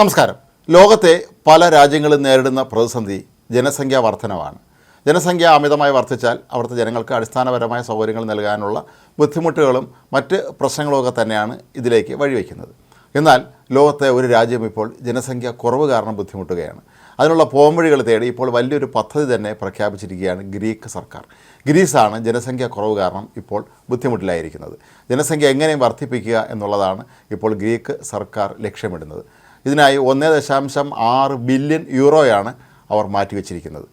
നമസ്കാരം. ലോകത്തെ പല രാജ്യങ്ങളും നേരിടുന്ന പ്രതിസന്ധി ജനസംഖ്യാ വർധനവാണ്. ജനസംഖ്യ അമിതമായി വർദ്ധിച്ചാൽ അവിടുത്തെ ജനങ്ങൾക്ക് അടിസ്ഥാനപരമായ സൗകര്യങ്ങൾ നൽകാനുള്ള ബുദ്ധിമുട്ടുകളും മറ്റ് പ്രശ്നങ്ങളുമൊക്കെ തന്നെയാണ് ഇതിലേക്ക് വഴിവെക്കുന്നത്. എന്നാൽ ലോകത്തെ ഒരു രാജ്യം ഇപ്പോൾ ജനസംഖ്യ കുറവ് കാരണം ബുദ്ധിമുട്ടുകയാണ്. അതിനുള്ള പോംവഴികൾ തേടി ഇപ്പോൾ വലിയൊരു പദ്ധതി തന്നെ പ്രഖ്യാപിച്ചിരിക്കുകയാണ് ഗ്രീക്ക് സർക്കാർ. ഗ്രീസാണ് ജനസംഖ്യ കുറവ് കാരണം ഇപ്പോൾ ബുദ്ധിമുട്ടിലായിരിക്കുന്നത്. ജനസംഖ്യ എങ്ങനെയും വർദ്ധിപ്പിക്കുക എന്നുള്ളതാണ് ഇപ്പോൾ ഗ്രീക്ക് സർക്കാർ ലക്ഷ്യമിടുന്നത്. ഇതിനായി ഒന്നേ ദശാംശം ആറ് ബില്യൺ യൂറോയാണ് അവർ മാറ്റിവെച്ചിരിക്കുന്നത്.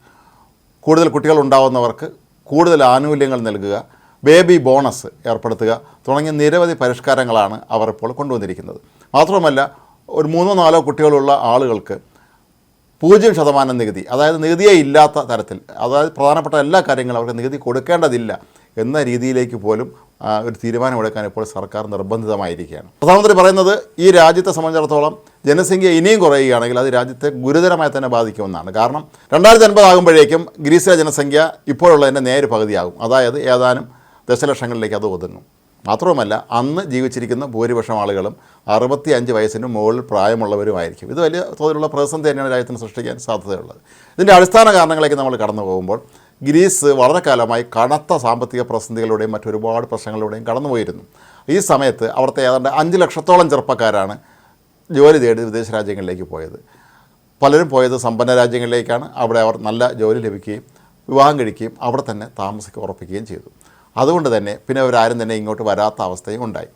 കൂടുതൽ കുട്ടികൾ ഉണ്ടാവുന്നവർക്ക് കൂടുതൽ ആനുകൂല്യങ്ങൾ നൽകുക ബേബി ബോണസ് ഏർപ്പെടുത്തുക തുടങ്ങിയ നിരവധി പരിഷ്കാരങ്ങളാണ് അവർ ഇപ്പോൾ കൊണ്ടുവന്നിരിക്കുന്നത്. മാത്രമല്ല ഒരു മൂന്നോ നാലോ കുട്ടികളുള്ള ആളുകൾക്ക് പൂജ്യം ശതമാനം നികുതി അതായത് നികുതിയെ ഇല്ലാത്ത തരത്തിൽ അതായത് പ്രധാനപ്പെട്ട എല്ലാ കാര്യങ്ങളും അവർക്ക് നികുതി കൊടുക്കേണ്ടതില്ല എന്ന രീതിയിലേക്ക് പോലും ഒരു തീരുമാനമെടുക്കാൻ ഇപ്പോൾ സർക്കാർ നിർബന്ധിതമായിരിക്കുകയാണ്. പ്രധാനമന്ത്രി പറയുന്നത് ഈ രാജ്യത്തെ സംബന്ധിച്ചിടത്തോളം ജനസംഖ്യ ഇനിയും കുറയുകയാണെങ്കിൽ അത് രാജ്യത്തെ ഗുരുതരമായി തന്നെ ബാധിക്കുമെന്നാണ്. കാരണം രണ്ടായിരത്തി അൻപതാകുമ്പോഴേക്കും ഗ്രീസിലെ ജനസംഖ്യ ഇപ്പോഴുള്ളതിന്റെ നേര് പകുതിയാകും. അതായത് ഏതാനും ദശലക്ഷങ്ങളിലേക്ക് അത് ഒതുങ്ങും. മാത്രവുമല്ല അന്ന് ജീവിച്ചിരിക്കുന്ന ഭൂരിപക്ഷം ആളുകളും അറുപത്തി അഞ്ച് വയസ്സിന് മുകളിൽ പ്രായമുള്ളവരുമായിരിക്കും. ഇത് വലിയ തോതിലുള്ള പ്രതിസന്ധി തന്നെയാണ് രാജ്യത്തിന് സൃഷ്ടിക്കാൻ സാധ്യതയുള്ളത്. ഇതിന്റെ അടിസ്ഥാന കാരണങ്ങളിലേക്ക് നമ്മൾ കടന്നു പോകുമ്പോൾ ഗ്രീസ് വളരെ കാലമായി കനത്ത സാമ്പത്തിക പ്രതിസന്ധികളുടെയും മറ്റൊരുപാട് പ്രശ്നങ്ങളിലൂടെയും കടന്നുപോയിരുന്നു. ഈ സമയത്ത് അവിടുത്തെ ഏതാണ്ട് അഞ്ച് ലക്ഷത്തോളം ചെറുപ്പക്കാരാണ് ജോലി തേടി വിദേശ രാജ്യങ്ങളിലേക്ക് പോയത്. പലരും പോയത് സമ്പന്ന രാജ്യങ്ങളിലേക്കാണ്. അവിടെ അവർ നല്ല ജോലി ലഭിക്കുകയും വിവാഹം കഴിക്കുകയും അവിടെ തന്നെ താമസിക്കുക ഉറപ്പിക്കുകയും ചെയ്തു. അതുകൊണ്ട് തന്നെ പിന്നെ അവരാരും തന്നെ ഇങ്ങോട്ട് വരാത്ത അവസ്ഥയും ഉണ്ടായി.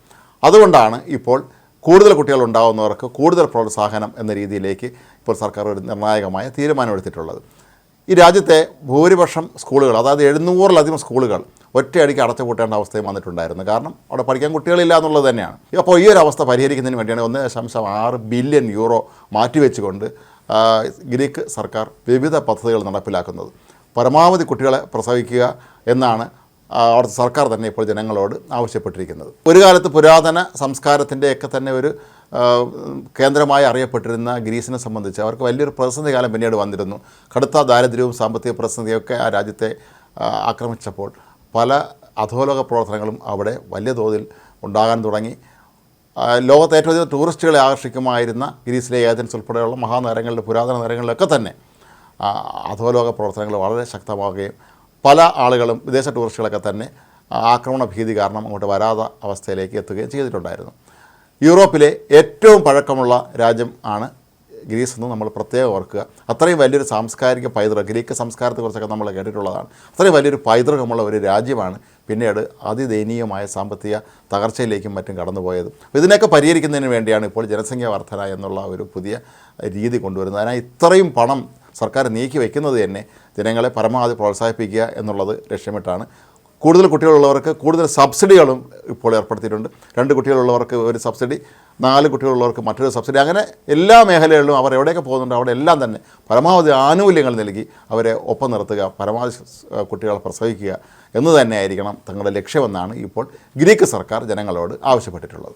അതുകൊണ്ടാണ് ഇപ്പോൾ കൂടുതൽ കുട്ടികൾ ഉണ്ടാകുന്നവർക്ക് കൂടുതൽ പ്രോത്സാഹനം എന്ന രീതിയിലേക്ക് ഇപ്പോൾ സർക്കാർ ഒരു നിർണായകമായ തീരുമാനമെടുത്തിട്ടുള്ളത് ഈ രാജ്യത്തെ ഭൂരിപക്ഷം സ്കൂളുകൾ അതായത് എഴുന്നൂറിലധികം സ്കൂളുകൾ ഒറ്റയടിക്ക് അടച്ചുപൂട്ടേണ്ട അവസ്ഥയും വന്നിട്ടുണ്ടായിരുന്നു. കാരണം അവിടെ പഠിക്കാൻ കുട്ടികളില്ല എന്നുള്ളത് തന്നെയാണ്. അപ്പോൾ ഈ ഒരു അവസ്ഥ പരിഹരിക്കുന്നതിന് വേണ്ടിയാണ് ഒന്ന് ദശാംശം ആറ് ബില്യൺ യൂറോ മാറ്റിവെച്ചുകൊണ്ട് ഗ്രീക്ക് സർക്കാർ വിവിധ പദ്ധതികൾ നടപ്പിലാക്കുന്നത്. പരമാവധി കുട്ടികളെ പ്രസവിക്കുക എന്നാണ് അവിടുത്തെ സർക്കാർ തന്നെ ഇപ്പോൾ ജനങ്ങളോട് ആവശ്യപ്പെട്ടിരിക്കുന്നത്. ഒരു കാലത്ത് പുരാതന സംസ്കാരത്തിന്റെയൊക്കെ തന്നെ ഒരു കേന്ദ്രമായി അറിയപ്പെട്ടിരുന്ന ഗ്രീസിനെ സംബന്ധിച്ച് അവർക്ക് വലിയൊരു പ്രതിസന്ധി കാലം പിന്നീട് വന്നിരുന്നു. കടുത്ത ദാരിദ്ര്യവും സാമ്പത്തിക പ്രതിസന്ധിയൊക്കെ ആ രാജ്യത്തെ ആക്രമിച്ചപ്പോൾ പല അധോലോക പ്രവർത്തനങ്ങളും അവിടെ വലിയ തോതിൽ ഉണ്ടാകാൻ തുടങ്ങി. ലോകത്തെ ഏറ്റവും അധികം ടൂറിസ്റ്റുകളെ ആകർഷിക്കുമായിരുന്ന ഗ്രീസിലെ ഏതൻസ് ഉൾപ്പെടെയുള്ള മഹാനഗരങ്ങളിലെ പുരാതന നഗരങ്ങളിലൊക്കെ തന്നെ അധോലോക പ്രവർത്തനങ്ങൾ വളരെ ശക്തമാവുകയും പല ആളുകളും വിദേശ ടൂറിസ്റ്റുകളൊക്കെ തന്നെ ആക്രമണ ഭീതി കാരണം അങ്ങോട്ട് വരാത്ത അവസ്ഥയിലേക്ക് എത്തുകയും ചെയ്തിട്ടുണ്ടായിരുന്നു. യൂറോപ്പിലെ ഏറ്റവും പഴക്കമുള്ള രാജ്യം ആണ് ഗ്രീസ് എന്ന് നമ്മൾ പ്രത്യേകം ഓർക്കുക. അത്രയും വലിയൊരു സാംസ്കാരിക പൈതൃകം ഗ്രീക്ക് സംസ്കാരത്തെക്കുറിച്ചൊക്കെ നമ്മൾ കേട്ടിട്ടുള്ളതാണ്. അത്രയും വലിയൊരു പൈതൃകമുള്ള ഒരു രാജ്യമാണ് പിന്നീട് അതിദയനീയമായ സാമ്പത്തിക തകർച്ചയിലേക്കും മറ്റും കടന്നുപോയത്. ഇതിനൊക്കെ പരിഹരിക്കുന്നതിന് വേണ്ടിയാണ് ഇപ്പോൾ ജനസംഖ്യ വർധന എന്നുള്ള ഒരു പുതിയ രീതി കൊണ്ടുവരുന്നത്. അതിനായി ഇത്രയും പണം സർക്കാർ നീക്കി വയ്ക്കുന്നത് തന്നെ ജനങ്ങളെ പരമാവധി പ്രോത്സാഹിപ്പിക്കുക എന്നുള്ളത് ലക്ഷ്യമിട്ടാണ് കൂടുതൽ കുട്ടികളുള്ളവർക്ക് കൂടുതൽ സബ്സിഡികളും ഇപ്പോൾ ഏർപ്പെടുത്തിയിട്ടുണ്ട്. രണ്ട് കുട്ടികളുള്ളവർക്ക് ഒരു സബ്സിഡി നാല് കുട്ടികളുള്ളവർക്ക് മറ്റൊരു സബ്സിഡി. അങ്ങനെ എല്ലാ മേഖലകളിലും അവർ എവിടെയൊക്കെ പോകുന്നുണ്ടോ അവിടെ എല്ലാം തന്നെ പരമാവധി ആനുകൂല്യങ്ങൾ നൽകി അവരെ ഒപ്പം നിർത്തുക പരമാവധി കുട്ടികളെ പ്രസവിക്കുക എന്ന് തന്നെയായിരിക്കണം തങ്ങളുടെ ലക്ഷ്യമെന്നാണ് ഇപ്പോൾ ഗ്രീക്ക് സർക്കാർ ജനങ്ങളോട് ആവശ്യപ്പെട്ടിട്ടുള്ളത്.